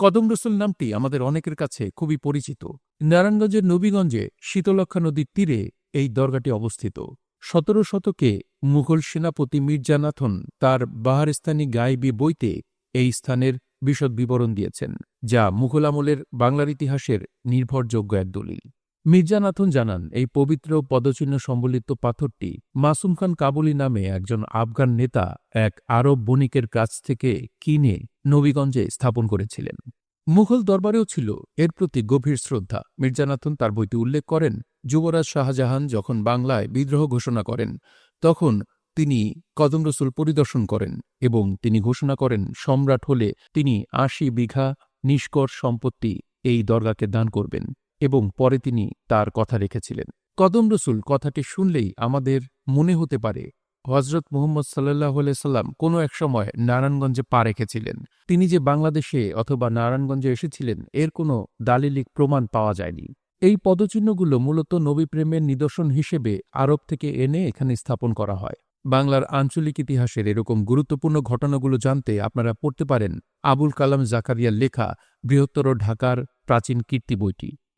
কদম রসুল নামটি আমাদের অনেকের কাছে খুবই পরিচিত। নারায়ণগঞ্জের নবীগঞ্জে শীতলক্ষা নদীর তীরে এই দরগাটি অবস্থিত। সতেরো শতকে মুঘল সেনাপতি মির্জানাথন তার বাহারিস্তানি গায়েবী বইতে এই স্থানের বিশদ বিবরণ দিয়েছেন, যা মুঘল আমলের বাংলার ইতিহাসের নির্ভরযোগ্য এক দলিল। মির্জানাথন জানান, এই পবিত্র পদচিহ্ন সম্বলিত পাথরটি মাসুম খান কাবুলি নামে একজন আফগান নেতা এক আরব বণিকের কাছ থেকে কিনে নবীগঞ্জে স্থাপন করেছিলেন। মুঘল দরবারেও ছিল এর প্রতি গভীর শ্রদ্ধা। মির্জানাথন তার বইতে উল্লেখ করেন, যুবরাজ শাহজাহান যখন বাংলায় বিদ্রোহ ঘোষণা করেন, তখন তিনি কদম রসুল পরিদর্শন করেন এবং তিনি ঘোষণা করেন, সম্রাট হলে তিনি আশি বিঘা নিষ্কর সম্পত্তি এই দরগাকে দান করবেন। এবং পরে তিনি তার কথা রেখেছিলেন। কদম রসুল কথাটি শুনলেই আমাদের মনে হতে পারে হজরত মুহম্মদ সাল্লাহ সাল্লাম কোনো এক সময় নারায়ণগঞ্জে পা রেখেছিলেন। তিনি যে বাংলাদেশে অথবা নারায়ণগঞ্জে এসেছিলেন, এর কোনো দালিলিক প্রমাণ পাওয়া যায়নি। এই পদচিহ্নগুলো মূলত নবীপ্রেমের নিদর্শন হিসেবে আরব থেকে এনে এখানে স্থাপন করা হয়। বাংলার আঞ্চলিক ইতিহাসের এরকম গুরুত্বপূর্ণ ঘটনাগুলো জানতে আপনারা পড়তে পারেন আবুল কালাম জাকারিয়ার লেখা বৃহত্তর ঢাকার প্রাচীন কীর্তি বইটি।